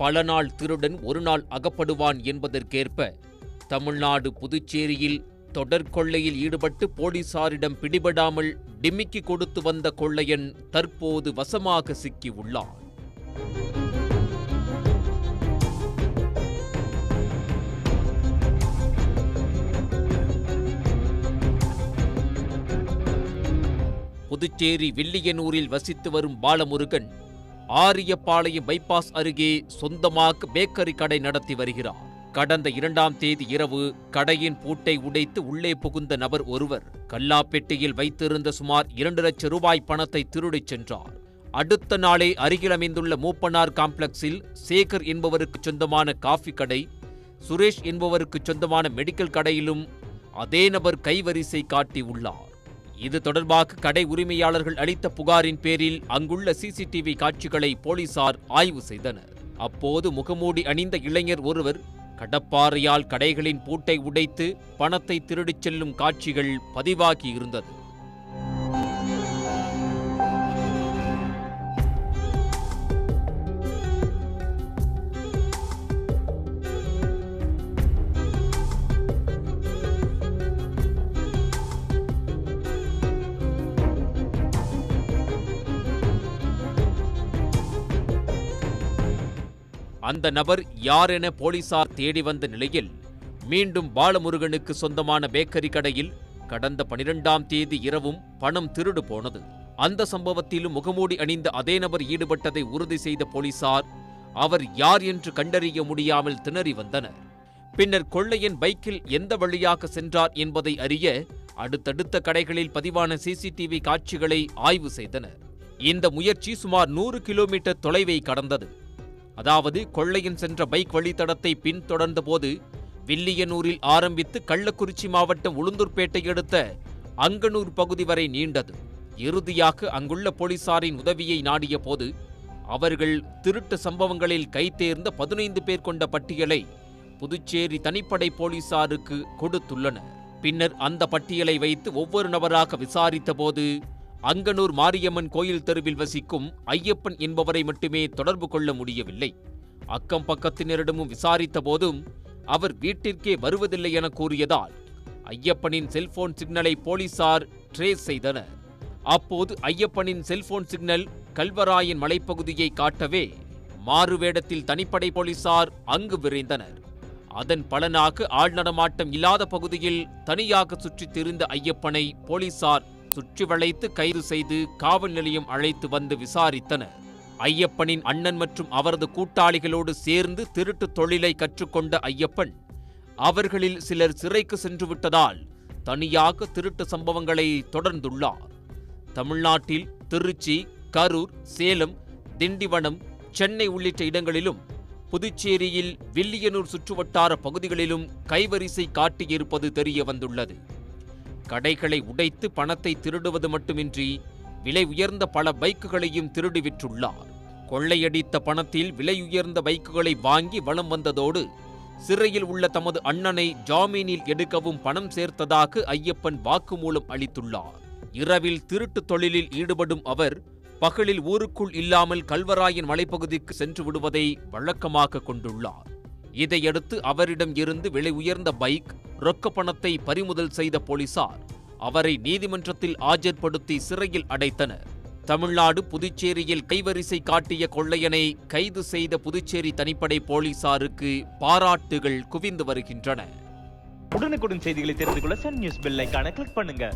பல நாள் திருடன் ஒரு நாள் அகப்படுவான் என்பதற்கேற்ப தமிழ்நாடு புதுச்சேரியில் தொடர் கொள்ளையில் ஈடுபட்டு போலீசாரிடம் பிடிபடாமல் டிமிக்கி கொடுத்து வந்த கொள்ளையன் தற்போது வசமாக சிக்கி உள்ளான் புதுச்சேரி வில்லியனூரில் வசித்து வரும் பாலமுருகன் ஆரியப்பாளையம் பைபாஸ் அருகே சொந்தமாக பேக்கரி கடை நடத்தி வருகிறார். கடந்த இரண்டாம் தேதி இரவு கடையின் பூட்டை உடைத்து உள்ளே புகுந்த நபர் ஒருவர் கல்லாப்பெட்டியில் வைத்திருந்த சுமார் இரண்டு லட்சம் ரூபாய் பணத்தை திருடிச் சென்றார். அடுத்த நாளே அருகில் அமைந்துள்ள மூப்பனார் காம்ப்ளெக்ஸில் சேகர் என்பவருக்கு சொந்தமான காஃபி கடை சுரேஷ் என்பவருக்கு சொந்தமான மெடிக்கல் கடையிலும் அதே நபர் கைவரிசை காட்டியுள்ளார். இது தொடர்பாக கடை உரிமையாளர்கள் அளித்த புகாரின் பேரில் அங்குள்ள சிசிடிவி காட்சிகளை போலீசார் ஆய்வு செய்தனர். அப்போது முகமூடி அணிந்த இளைஞர் ஒருவர் கடப்பாறையால் கடைகளின் பூட்டை உடைத்து பணத்தை திருடிச் செல்லும் காட்சிகள் பதிவாகி இருந்தது. அந்த நபர் யார் என போலீசார் தேடி வந்த நிலையில் மீண்டும் பாலமுருகனுக்கு சொந்தமான பேக்கரி கடையில் கடந்த பனிரெண்டாம் தேதி இரவும் பணம் திருடு போனது. அந்த சம்பவத்திலும் முகமூடி அணிந்த அதே நபர் ஈடுபட்டதை உறுதி செய்த போலீசார் அவர் யார் என்று கண்டறிய முடியாமல் திணறி வந்தனர். பின்னர் கொள்ளையன் பைக்கில் எந்த வழியாக சென்றார் என்பதை அறிய அடுத்தடுத்த கடைகளில் பதிவான சிசிடிவி காட்சிகளை ஆய்வு செய்தனர். இந்த முயற்சி சுமார் நூறு கிலோமீட்டர் தொலைவை கடந்தது. அதாவது கொள்ளையன் சென்ற பைக் வழித்தடத்தை பின்தொடர்ந்த போது வில்லியனூரில் ஆரம்பித்து கள்ளக்குறிச்சி மாவட்டம் உளுந்தூர்பேட்டை அடுத்த அங்கனூர் பகுதி வரை நீண்டது. இறுதியாக அங்குள்ள போலீசாரின் உதவியை நாடிய போது அவர்கள் திருட்டு சம்பவங்களில் கைதேர்ந்த பதினைந்து பேர் கொண்ட பட்டியலை புதுச்சேரி தனிப்படை போலீசாருக்கு கொடுத்துள்ளனர். பின்னர் அந்த பட்டியலை வைத்து ஒவ்வொரு நபராக விசாரித்தபோது அங்கனூர் மாரியம்மன் கோயில் தெருவில் வசிக்கும் ஐயப்பன் என்பவரை மட்டுமே தொடர்பு கொள்ள முடியவில்லை. அக்கம் பக்கத்தினரிடமும் விசாரித்த போதும் அவர் வீட்டிற்கே வருவதில்லை என கூறியதால் ஐயப்பனின் செல்போன் சிக்னலை போலீசார் ட்ரேஸ் செய்தனர். அப்போது ஐயப்பனின் செல்போன் சிக்னல் கல்வராயன் மலைப்பகுதியை காட்டவே மாறுவேடத்தில் தனிப்படை போலீசார் அங்கு விரைந்தனர். அதன் பலனாக ஆள் நடமாட்டம் இல்லாத பகுதியில் தனியாக சுற்றித் திரிந்த ஐயப்பனை போலீசார் சுற்றி வளைத்து கைது செய்து காவல் நிலையம் அழைத்து வந்து விசாரித்தனர். ஐயப்பனின் அண்ணன் மற்றும் அவரது கூட்டாளிகளோடு சேர்ந்து திருட்டு தொழிலை கற்றுக்கொண்ட ஐயப்பன் அவர்களில் சிலர் சிறைக்கு சென்று விட்டதால் தனியாக திருட்டு சம்பவங்களை தொடர்ந்துள்ளார். தமிழ்நாட்டில் திருச்சி கரூர் சேலம் திண்டிவனம் சென்னை உள்ளிட்ட இடங்களிலும் புதுச்சேரியில் வில்லியனூர் சுற்றுவட்டார பகுதிகளிலும் கைவரிசை காட்டியிருப்பது தெரிய வந்துள்ளது கடைகளை உடைத்து பணத்தை திருடுவது மட்டுமின்றி விலை உயர்ந்த பல பைக்குகளையும் திருடி விற்றுள்ளார் கொள்ளையடித்த பணத்தில் விலை உயர்ந்த பைக்குகளை வாங்கி வலம் வந்ததோடு சிறையில் உள்ள தமது அண்ணனை ஜாமீனில் எடுக்கவும் பணம் சேர்த்ததாக ஐயப்பன் வாக்குமூலம் அளித்துள்ளார். இரவில் திருட்டு தொழிலில் ஈடுபடும் அவர் பகலில் ஊருக்குள் இல்லாமல் கல்வராயன் மலைப்பகுதிக்கு சென்று விடுவதை வழக்கமாக கொண்டுள்ளார். இதையடுத்து அவரிடம் இருந்து விலை உயர்ந்த பைக் ரொக்க பணத்தை பறிமுதல் செய்த போலீசார் அவரை நீதிமன்றத்தில் ஆஜர்படுத்தி சிறையில் அடைத்தனர். தமிழ்நாடு புதுச்சேரியில் கைவரிசை காட்டிய கொள்ளையனை கைது செய்த புதுச்சேரி தனிப்படை போலீசாருக்கு பாராட்டுகள் குவிந்து வருகின்றன. உடனுக்குடன் செய்திகளை தெரிந்து கொள்ள சன் நியூஸ் பெல் கிளிக் பண்ணுங்க.